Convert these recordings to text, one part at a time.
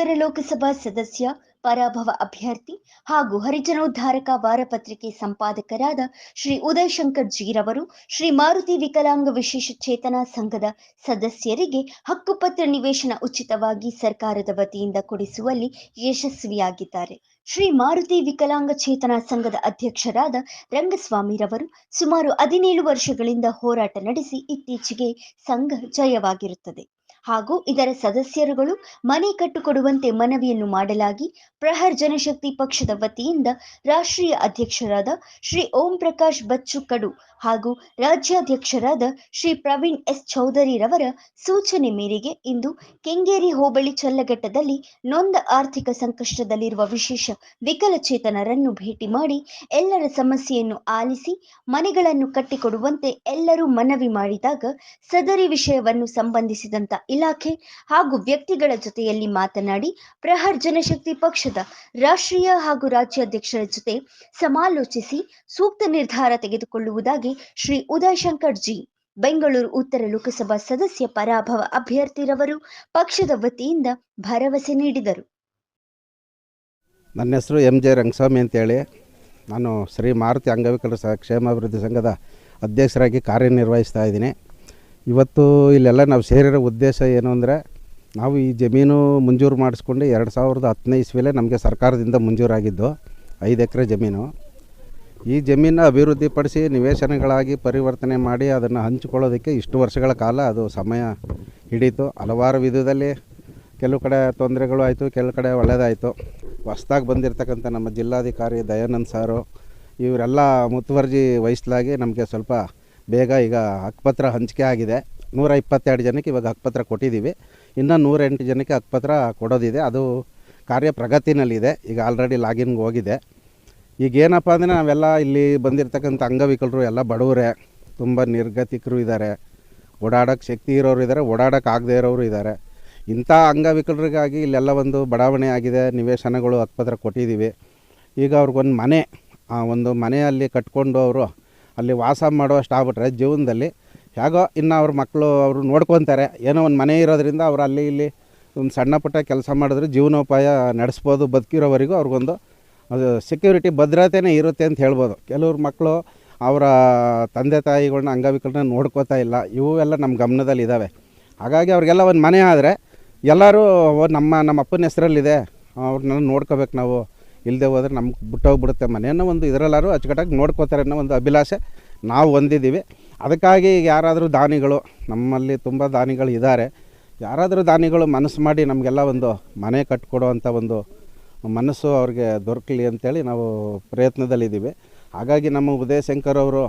ಉತ್ತರ ಲೋಕಸಭಾ ಸದಸ್ಯ, ಪರಾಭವ ಅಭ್ಯರ್ಥಿ ಹಾಗೂ ಹರಿಜನೋದ್ಧಾರಕ ವಾರಪತ್ರಿಕೆ ಸಂಪಾದಕರಾದ ಶ್ರೀ ಉದಯ್ ಶಂಕರ್ ಜೀರವರು, ಶ್ರೀ ಮಾರುತಿ ವಿಕಲಾಂಗ ವಿಶೇಷ ಚೇತನ ಸಂಘದ ಸದಸ್ಯರಿಗೆ ಹಕ್ಕುಪತ್ರ ನಿವೇಶನ ಉಚಿತವಾಗಿ ಸರ್ಕಾರದ ವತಿಯಿಂದ ಕೊಡಿಸುವಲ್ಲಿ ಯಶಸ್ವಿಯಾಗಿದ್ದಾರೆ. ಶ್ರೀ ಮಾರುತಿ ವಿಕಲಾಂಗ ಚೇತನ ಸಂಘದ ಅಧ್ಯಕ್ಷರಾದ ರಂಗಸ್ವಾಮಿರವರು ಸುಮಾರು ಹದಿನೇಳು ವರ್ಷಗಳಿಂದ ಹೋರಾಟ ನಡೆಸಿ ಇತ್ತೀಚೆಗೆ ಸಂಘ ಜಯವಾಗಿರುತ್ತದೆ. ಹಾಗೂ ಇದರ ಸದಸ್ಯರುಗಳು ಮನೆ ಕಟ್ಟುಕೊಡುವಂತೆ ಮನವಿಯನ್ನು ಮಾಡಲಾಗಿ ಪ್ರಹರ್ ಜನಶಕ್ತಿ ಪಕ್ಷದ ವತಿಯಿಂದ ರಾಷ್ಟ್ರೀಯ ಅಧ್ಯಕ್ಷರಾದ ಶ್ರೀ ಓಂ ಪ್ರಕಾಶ್ ಬಚ್ಚು ಕಡು ಹಾಗೂ ರಾಜ್ಯಾಧ್ಯಕ್ಷರಾದ ಶ್ರೀ ಪ್ರವೀಣ್ ಎಸ್ ಚೌಧರಿರವರ ಸೂಚನೆ ಮೇರೆಗೆ ಇಂದು ಕೆಂಗೇರಿ ಹೋಬಳಿ ಚಲ್ಲಘಟ್ಟದಲ್ಲಿ ನೊಂದ ಆರ್ಥಿಕ ಸಂಕಷ್ಟದಲ್ಲಿರುವ ವಿಶೇಷ ವಿಕಲಚೇತನರನ್ನು ಭೇಟಿ ಮಾಡಿ ಎಲ್ಲರ ಸಮಸ್ಯೆಯನ್ನು ಆಲಿಸಿ ಮನೆಗಳನ್ನು ಕಟ್ಟಿಕೊಡುವಂತೆ ಎಲ್ಲರೂ ಮನವಿ ಮಾಡಿದಾಗ ಸದರಿ ವಿಷಯವನ್ನು ಸಂಬಂಧಿಸಿದಂತ ಇಲಾಖೆ ಹಾಗೂ ವ್ಯಕ್ತಿಗಳ ಜೊತೆಯಲ್ಲಿ ಮಾತನಾಡಿ ಪ್ರಹರ್ ಜನಶಕ್ತಿ ಪಕ್ಷದ ರಾಷ್ಟ್ರೀಯ ಹಾಗೂ ರಾಜ್ಯಾಧ್ಯಕ್ಷರ ಜೊತೆ ಸಮಾಲೋಚಿಸಿ ಸೂಕ್ತ ನಿರ್ಧಾರ ತೆಗೆದುಕೊಳ್ಳುವುದಾಗಿ ಶ್ರೀ ಉದಯ್ ಶಂಕರ್ ಜಿ ಬೆಂಗಳೂರು ಉತ್ತರ ಲೋಕಸಭಾ ಸದಸ್ಯ ಪರಾಭವ ಅಭ್ಯರ್ಥಿರವರು ಪಕ್ಷದ ವತಿಯಿಂದ ಭರವಸೆ ನೀಡಿದರು. ನನ್ನ ಹೆಸರು ಎಂ ಜೆ ರಂಗಸ್ವಾಮಿ ಅಂತೇಳಿ. ನಾನು ಶ್ರೀ ಮಾರುತಿ ಅಂಗವಿಕಲರ ಕ್ಷೇಮಾಭಿವೃದ್ಧಿ ಸಂಘದ ಅಧ್ಯಕ್ಷರಾಗಿ ಕಾರ್ಯನಿರ್ವಹಿಸ್ತಾ ಇದ್ದೀನಿ. ಇವತ್ತು ಇಲ್ಲೆಲ್ಲ ನಾವು ಸೇರಿರೋ ಉದ್ದೇಶ ಏನು ಅಂದರೆ ನಾವು ಈ ಜಮೀನು ಮಂಜೂರು ಮಾಡಿಸ್ಕೊಂಡು ಎರಡು ಸಾವಿರದ ಹತ್ತನೇ ಇಸ್ವಿಲೇ ನಮಗೆ ಸರ್ಕಾರದಿಂದ ಮಂಜೂರಾಗಿದ್ದು ಐದು ಎಕರೆ ಜಮೀನು. ಈ ಜಮೀನ ಅಭಿವೃದ್ಧಿಪಡಿಸಿ ನಿವೇಶನಗಳಾಗಿ ಪರಿವರ್ತನೆ ಮಾಡಿ ಅದನ್ನು ಹಂಚಿಕೊಳ್ಳೋದಕ್ಕೆ ಇಷ್ಟು ವರ್ಷಗಳ ಕಾಲ ಅದು ಸಮಯ ಹಿಡೀತು. ಹಲವಾರು ವಿಧದಲ್ಲಿ ಕೆಲವು ಕಡೆ ತೊಂದರೆಗಳು ಆಯಿತು, ಕೆಲವು ಕಡೆ ಒಳ್ಳೆಯದಾಯಿತು ಹೊಸ್ದಾಗಿ ಬಂದಿರತಕ್ಕಂಥ ನಮ್ಮ ಜಿಲ್ಲಾಧಿಕಾರಿ ದಯಾನಂದ್ ಸಾರು, ಇವರೆಲ್ಲ ಮುತುವರ್ಜಿ ವಹಿಸ್ಲಾಗಿ ನಮಗೆ ಸ್ವಲ್ಪ ಬೇಗ ಈಗ ಹಕ್ಪತ್ರ ಹಂಚಿಕೆ ಆಗಿದೆ. ನೂರ ಇಪ್ಪತ್ತೆರಡು ಜನಕ್ಕೆ ಇವಾಗ ಹಕ್ಪತ್ರ ಕೊಟ್ಟಿದ್ದೀವಿ. ಇನ್ನು ನೂರೆಂಟು ಜನಕ್ಕೆ ಹಕ್ಕುಪತ್ರ ಕೊಡೋದಿದೆ. ಅದು ಕಾರ್ಯ ಪ್ರಗತಿನಲ್ಲಿದೆ. ಈಗ ಆಲ್ರೆಡಿ ಲಾಗಿನ್ಗೆ ಹೋಗಿದೆ. ಈಗ ಏನಪ್ಪ ಅಂದರೆ ನಾವೆಲ್ಲ ಇಲ್ಲಿ ಬಂದಿರತಕ್ಕಂಥ ಅಂಗವಿಕಲರು ಎಲ್ಲ ಬಡವರೇ. ತುಂಬ ನಿರ್ಗತಿಕರು ಇದ್ದಾರೆ ಓಡಾಡೋಕ್ಕೆ ಶಕ್ತಿ ಇರೋರು ಇದ್ದಾರೆ ಓಡಾಡೋಕೆ ಆಗದೇ ಇರೋರು ಇದ್ದಾರೆ ಇಂಥ ಅಂಗವಿಕಲರಿಗಾಗಿ ಇಲ್ಲೆಲ್ಲ ಒಂದು ಬಡಾವಣೆ ಆಗಿದೆ. ನಿವೇಶನಗಳು ಹಕ್ಕುಪತ್ರ ಕೊಟ್ಟಿದ್ದೀವಿ. ಈಗ ಅವ್ರಿಗೊಂದು ಮನೆ, ಆ ಒಂದು ಮನೆಯಲ್ಲಿ ಕಟ್ಕೊಂಡು ಅವರು ಅಲ್ಲಿ ವಾಸ ಮಾಡುವಷ್ಟು ಆಗ್ಬಿಟ್ರೆ ಜೀವನದಲ್ಲಿ ಹೇಗೋ ಇನ್ನು ಅವ್ರ ಮಕ್ಕಳು ಅವರು ನೋಡ್ಕೊತಾರೆ. ಏನೋ ಒಂದು ಮನೆ ಇರೋದ್ರಿಂದ ಅವ್ರು ಅಲ್ಲಿ ಇಲ್ಲಿ ಒಂದು ಸಣ್ಣ ಪುಟ್ಟ ಕೆಲಸ ಮಾಡಿದ್ರೆ ಜೀವನೋಪಾಯ ನಡೆಸ್ಬೋದು ಬದುಕಿರೋವರೆಗೂ ಅವ್ರಿಗೊಂದು ಅದು ಸೆಕ್ಯೂರಿಟಿ ಭದ್ರತೆನೇ ಇರುತ್ತೆ ಅಂತ ಹೇಳ್ಬೋದು. ಕೆಲವ್ರ ಮಕ್ಕಳು ಅವರ ತಂದೆ ತಾಯಿಗಳನ್ನ ಅಂಗವಿಕಲನ ನೋಡ್ಕೋತಾ ಇಲ್ಲ. ಇವು ಎಲ್ಲ ನಮ್ಮ ಗಮನದಲ್ಲಿ ಇದ್ದಾವೆ ಹಾಗಾಗಿ ಅವ್ರಿಗೆಲ್ಲ ಒಂದು ಮನೆ ಆದರೆ ಎಲ್ಲರೂ ನಮ್ಮ ನಮ್ಮ ಅಪ್ಪನ ಹೆಸರಲ್ಲಿದೆ. ಅವ್ರನ್ನ ನೋಡ್ಕೋಬೇಕು ನಾವು. ಇಲ್ಲದೆ ಹೋದ್ರೆ ನಮ್ಗೆ ಬಿಟ್ಟೋಗ್ಬಿಡುತ್ತೆ ಮನೆಯನ್ನು ಒಂದು ಇದರಲ್ಲಾರು ಅಚ್ಚುಕಟ್ಟಾಗಿ ನೋಡ್ಕೋತಾರೆ ಅನ್ನೋ ಒಂದು ಅಭಿಲಾಷೆ ನಾವು ಹೊಂದಿದ್ದೀವಿ. ಅದಕ್ಕಾಗಿ ಯಾರಾದರೂ ದಾನಿಗಳು, ನಮ್ಮಲ್ಲಿ ತುಂಬ ದಾನಿಗಳು ಇದ್ದಾರೆ ಯಾರಾದರೂ ದಾನಿಗಳು ಮನಸ್ಸು ಮಾಡಿ ನಮಗೆಲ್ಲ ಒಂದು ಮನೆ ಕಟ್ಕೊಡುವಂಥ ಒಂದು ಮನಸ್ಸು ಅವ್ರಿಗೆ ದೊರಕಲಿ ಅಂತೇಳಿ ನಾವು ಪ್ರಯತ್ನದಲ್ಲಿದ್ದೀವಿ. ಹಾಗಾಗಿ ನಮ್ಮ ಉದಯ ಶಂಕರ್ ಅವರು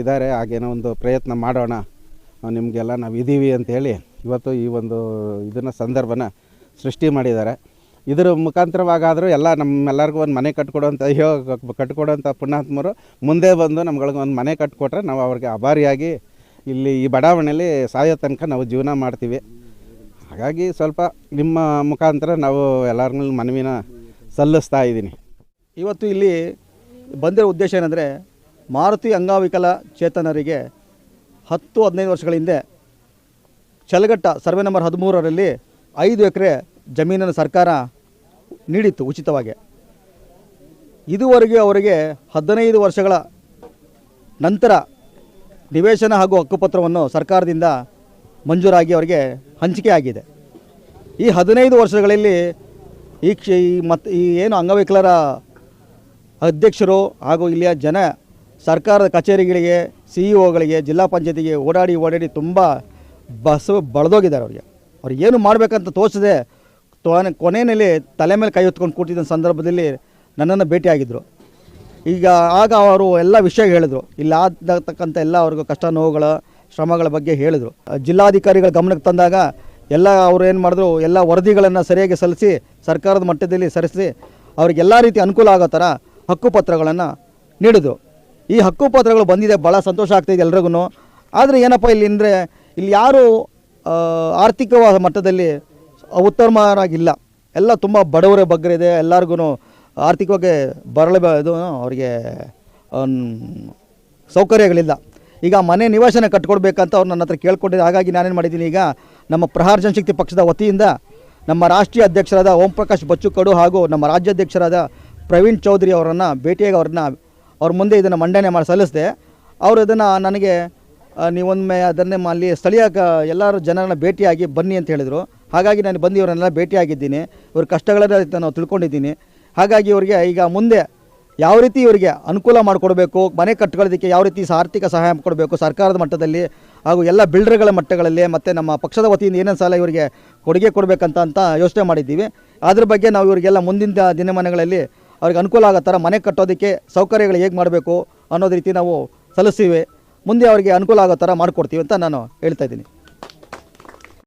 ಇದ್ದಾರೆ ಹಾಗೇನೋ ಒಂದು ಪ್ರಯತ್ನ ಮಾಡೋಣ, ನಿಮಗೆಲ್ಲ ನಾವು ಇದ್ದೀವಿ ಅಂತೇಳಿ ಇವತ್ತು ಈ ಒಂದು ಇದನ್ನು, ಸಂದರ್ಭನ ಸೃಷ್ಟಿ ಮಾಡಿದ್ದಾರೆ. ಇದರ ಮುಖಾಂತರವಾಗಾದರೂ ಎಲ್ಲ ನಮ್ಮೆಲ್ಲರಿಗೂ ಒಂದು ಮನೆ ಕಟ್ಕೊಡುವಂಥ ಅಯ್ಯೋ ಕಟ್ಕೊಡುವಂಥ ಪುಣ್ಯಾತ್ಮರು ಮುಂದೆ ಬಂದು ನಮ್ಗಳಿಗೆ ಒಂದು ಮನೆ ಕಟ್ಕೊಟ್ರೆ ನಾವು ಅವ್ರಿಗೆ ಅಭಾರಿಯಾಗಿ ಇಲ್ಲಿ ಈ ಬಡಾವಣೆಯಲ್ಲಿ ಸಾಯೋ ತನಕ ನಾವು ಜೀವನ ಮಾಡ್ತೀವಿ. ಹಾಗಾಗಿ ಸ್ವಲ್ಪ ನಿಮ್ಮ ಮುಖಾಂತರ ನಾವು ಎಲ್ಲರಿಗೂ ಮನವಿನ ಸಲ್ಲಿಸ್ತಾ ಇದ್ದೀನಿ. ಇವತ್ತು ಇಲ್ಲಿ ಬಂದಿರೋ ಉದ್ದೇಶ ಏನಂದರೆ ಮಾರುತಿ ಅಂಗವಿಕಲ ಚೇತನರಿಗೆ ಹತ್ತು ಹದಿನೈದು ವರ್ಷಗಳ ಹಿಂದೆ ಚಲಗಟ್ಟ ಸರ್ವೆ ನಂಬರ್ ಹದಿಮೂರರಲ್ಲಿ ಐದು ಎಕರೆ ಜಮೀನನ್ನು ಸರ್ಕಾರ ನೀಡಿತ್ತು ಉಚಿತವಾಗಿ. ಇದುವರೆಗೆ ಅವರಿಗೆ ಹದಿನೈದು ವರ್ಷಗಳ ನಂತರ ನಿವೇಶನ ಹಾಗೂ ಹಕ್ಕುಪತ್ರವನ್ನು ಸರ್ಕಾರದಿಂದ ಮಂಜೂರಾಗಿ ಅವರಿಗೆ ಹಂಚಿಕೆ ಆಗಿದೆ. ಈ ಹದಿನೈದು ವರ್ಷಗಳಲ್ಲಿ ಈ ಕ್ಷ, ಈ ಮತ್ತು ಈ ಏನು ಅಂಗವಿಕಲರ ಅಧ್ಯಕ್ಷರು ಹಾಗೂ ಇಲ್ಲಿಯ ಜನ ಸರ್ಕಾರದ ಕಚೇರಿಗಳಿಗೆ ಸಿ ಇ ಜಿಲ್ಲಾ ಪಂಚಾಯತಿಗೆ ಓಡಾಡಿ ಓಡಾಡಿ ತುಂಬ ಬಸ್ ಬಳದೋಗಿದ್ದಾರೆ ಅವರಿಗೆ. ಅವ್ರು ಏನು ಮಾಡಬೇಕಂತ ತೋಚದೆ ತೊನೆ ಕೊನೆಯಲ್ಲಿ ತಲೆ ಮೇಲೆ ಕೈ ಹೊತ್ಕೊಂಡು ಕೂತಿದ್ದ ಸಂದರ್ಭದಲ್ಲಿ ನನ್ನನ್ನು ಭೇಟಿಯಾಗಿದ್ದರು ಈಗ ಆಗ ಅವರು ಎಲ್ಲ ವಿಷಯ ಹೇಳಿದರು. ಇಲ್ಲಿ ಆಗತಕ್ಕಂಥ ಎಲ್ಲ ಅವ್ರಿಗೆ ಕಷ್ಟ ನೋವುಗಳ ಶ್ರಮಗಳ ಬಗ್ಗೆ ಹೇಳಿದರು. ಜಿಲ್ಲಾಧಿಕಾರಿಗಳ ಗಮನಕ್ಕೆ ತಂದಾಗ ಎಲ್ಲ ಅವರು ಏನು ಮಾಡಿದ್ರು, ಎಲ್ಲ ವರದಿಗಳನ್ನು ಸರಿಯಾಗಿ ಸಲ್ಲಿಸಿ ಸರ್ಕಾರದ ಮಟ್ಟದಲ್ಲಿ ಸರಿಸಿ ಅವ್ರಿಗೆಲ್ಲ ರೀತಿ ಅನುಕೂಲ ಆಗೋ ಥರ ಹಕ್ಕುಪತ್ರಗಳನ್ನು ನೀಡಿದರು. ಈ ಹಕ್ಕುಪತ್ರಗಳು ಬಂದಿದೆ ಭಾಳ ಸಂತೋಷ ಆಗ್ತಾಯಿದೆ ಎಲ್ರಿಗೂ ಆದರೆ ಏನಪ್ಪ ಇಲ್ಲಿ ಅಂದರೆ ಇಲ್ಲಿ ಯಾರು ಆರ್ಥಿಕವಾದ ಮಟ್ಟದಲ್ಲಿ ಉತ್ತಮರಾಗಿಲ್ಲ. ಎಲ್ಲ ತುಂಬ ಬಡವರೇ ಇದೆ ಎಲ್ಲರಿಗೂ ಆರ್ಥಿಕವಾಗಿ ಇದು, ಅವರಿಗೆ ಸೌಕರ್ಯಗಳಿಲ್ಲ. ಈಗ ಮನೆ ನಿವಾಸನ ಕಟ್ಕೊಡ್ಬೇಕಂತ ಅವ್ರು ನನ್ನ ಹತ್ರ ಕೇಳ್ಕೊಂಡಿದ್ದೆ ಹಾಗಾಗಿ ನಾನೇನು ಮಾಡಿದ್ದೀನಿ ಈಗ ನಮ್ಮ ಪ್ರಹಾರ ಜನಶಕ್ತಿ ಪಕ್ಷದ ವತಿಯಿಂದ ನಮ್ಮ ರಾಷ್ಟ್ರೀಯ ಅಧ್ಯಕ್ಷರಾದ ಓಂ ಪ್ರಕಾಶ್ ಬಚ್ಚುಕಡು ಹಾಗೂ ನಮ್ಮ ರಾಜ್ಯಾಧ್ಯಕ್ಷರಾದ ಪ್ರವೀಣ್ ಚೌಧರಿ ಅವರನ್ನು ಭೇಟಿಯಾಗಿ ಅವ್ರನ್ನ ಅವ್ರ ಮುಂದೆ ಇದನ್ನು ಮಂಡನೆ ಮಾಡಿ ಸಲ್ಲಿಸಿದೆ. ಅವರು ಇದನ್ನು ನನಗೆ ನೀವೊಮ್ಮೆ ಅದನ್ನೇ ಅಲ್ಲಿ ಸ್ಥಳೀಯ ಎಲ್ಲರೂ ಜನರನ್ನ ಭೇಟಿಯಾಗಿ ಬನ್ನಿ ಅಂತ ಹೇಳಿದರು. ಹಾಗಾಗಿ ನಾನು ಬಂದು ಇವರನ್ನೆಲ್ಲ ಭೇಟಿಯಾಗಿದ್ದೀನಿ. ಇವ್ರ ಕಷ್ಟಗಳನ್ನು ನಾನು ತಿಳ್ಕೊಂಡಿದ್ದೀನಿ. ಹಾಗಾಗಿ ಇವರಿಗೆ ಈಗ ಮುಂದೆ ಯಾವ ರೀತಿ ಇವರಿಗೆ ಅನುಕೂಲ ಮಾಡಿಕೊಡ್ಬೇಕು, ಮನೆ ಕಟ್ಕೊಳ್ಳೋದಕ್ಕೆ ಯಾವ ರೀತಿ ಆರ್ಥಿಕ ಸಹಾಯ ಕೊಡಬೇಕು ಸರ್ಕಾರದ ಮಟ್ಟದಲ್ಲಿ ಹಾಗೂ ಎಲ್ಲ ಬಿಲ್ಡರ್ಗಳ ಮಟ್ಟಗಳಲ್ಲಿ ಮತ್ತು ನಮ್ಮ ಪಕ್ಷದ ವತಿಯಿಂದ ಏನೇನು ಸಾಲ ಇವರಿಗೆ ಕೊಡುಗೆ ಕೊಡಬೇಕಂತ ಅಂತ ಯೋಚನೆ ಮಾಡಿದ್ದೀವಿ. ಅದ್ರ ಬಗ್ಗೆ ನಾವು ಇವರಿಗೆಲ್ಲ ಮುಂದಿನ ದಿನಮಾನಗಳಲ್ಲಿ ಅವ್ರಿಗೆ ಅನುಕೂಲ ಆಗೋ ಥರ ಮನೆ ಕಟ್ಟೋದಕ್ಕೆ ಸೌಕರ್ಯಗಳು ಹೇಗೆ ಮಾಡಬೇಕು ಅನ್ನೋದು ರೀತಿ ನಾವು ಸಲ್ಲಿಸ್ತೀವಿ. ಮುಂದೆ ಅವರಿಗೆ ಅನುಕೂಲ ಆಗೋ ಥರ ಮಾಡಿಕೊಡ್ತೀವಿ ಅಂತ ನಾನು ಹೇಳ್ತಾ ಇದ್ದೀನಿ.